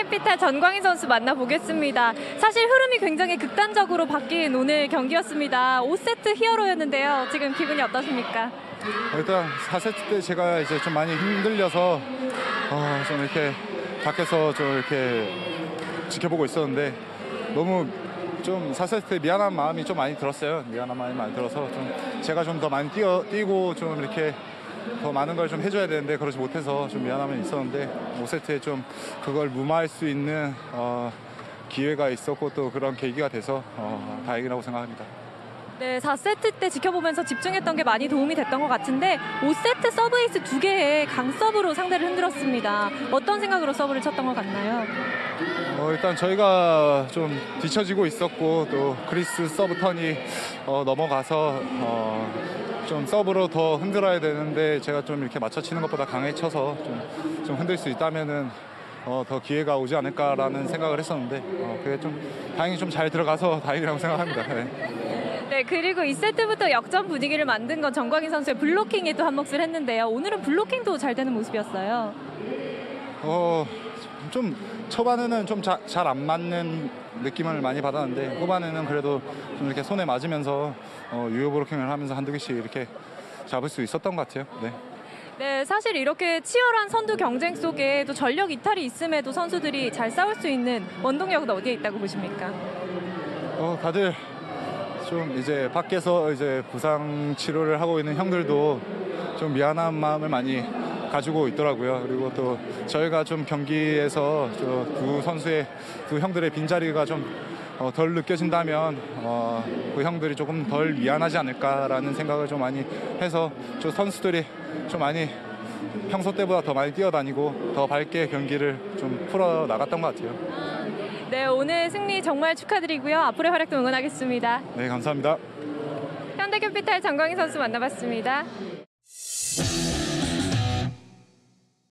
현대캐피탈 전광희 선수 만나보겠습니다. 사실 흐름이 굉장히 극단적으로 바뀐 오늘 경기였습니다. 5세트 히어로였는데요. 지금 기분이 어떠십니까? 일단 4세트 때 제가 이제 좀 많이 흔들려서 어, 좀 이렇게 밖에서 좀 이렇게 지켜보고 있었는데 너무 좀 4세트 때 미안한 마음이 좀 많이 들었어요. 미안한 마음이 많이 들어서 좀 제가 좀 더 많이 뛰어 뛰고 좀 이렇게 더 많은 걸 좀 해줘야 되는데 그러지 못해서 좀 미안함이 있었는데 5세트에 좀 그걸 무마할 수 있는 어, 기회가 있었고 또 그런 계기가 돼서 어, 다행이라고 생각합니다. 네, 4세트 때 지켜보면서 집중했던 게 많이 도움이 됐던 것 같은데 5세트 서브에이스 두 개의 강서브로 상대를 흔들었습니다. 어떤 생각으로 서브를 쳤던 것 같나요? 어, 일단 저희가 좀 뒤처지고 있었고 또 크리스 서브 턴이 어, 넘어가서 어, 좀 서브로 더 흔들어야 되는데 제가 좀 이렇게 맞춰 치는 것보다 강하게 쳐서 좀, 좀 흔들 수 있다면은 어, 더 기회가 오지 않을까라는 생각을 했었는데 어, 그게 좀 다행히 좀 잘 들어가서 다행이라고 생각합니다. 네. 네, 그리고 2세트부터 역전 분위기를 만든 건 정광희 선수의 블로킹에 또한 몫을 했는데요. 오늘은 블로킹도 잘 되는 모습이었어요. 어, 좀 초반에는 좀 잘 안 맞는 느낌을 많이 받았는데 후반에는 그래도 좀 이렇게 손에 맞으면서 어, 유효 브로킹을 하면서 한두 개씩 이렇게 잡을 수 있었던 것 같아요. 네. 네, 사실 이렇게 치열한 선두 경쟁 속에 또 전력 이탈이 있음에도 선수들이 잘 싸울 수 있는 원동력은 어디에 있다고 보십니까? 어, 다들 좀 이제 밖에서 이제 부상 치료를 하고 있는 형들도 좀 미안한 마음을 많이 가지고 있더라고요. 그리고 또 저희가 좀 경기에서 저두 선수의 두 형들의 빈자리가 좀 어, 덜 느껴진다면 어, 그 형들이 조금 덜 미안하지 않을까라는 생각을 좀 많이 해서 저 선수들이 좀 많이 평소 때보다 더 많이 뛰어다니고 더 밝게 경기를 좀 풀어 나갔던 것 같아요. 네, 오늘 승리 정말 축하드리고요. 앞으로의 활약도 응원하겠습니다. 네, 감사합니다. 현대캐피탈 정광희 선수 만나봤습니다.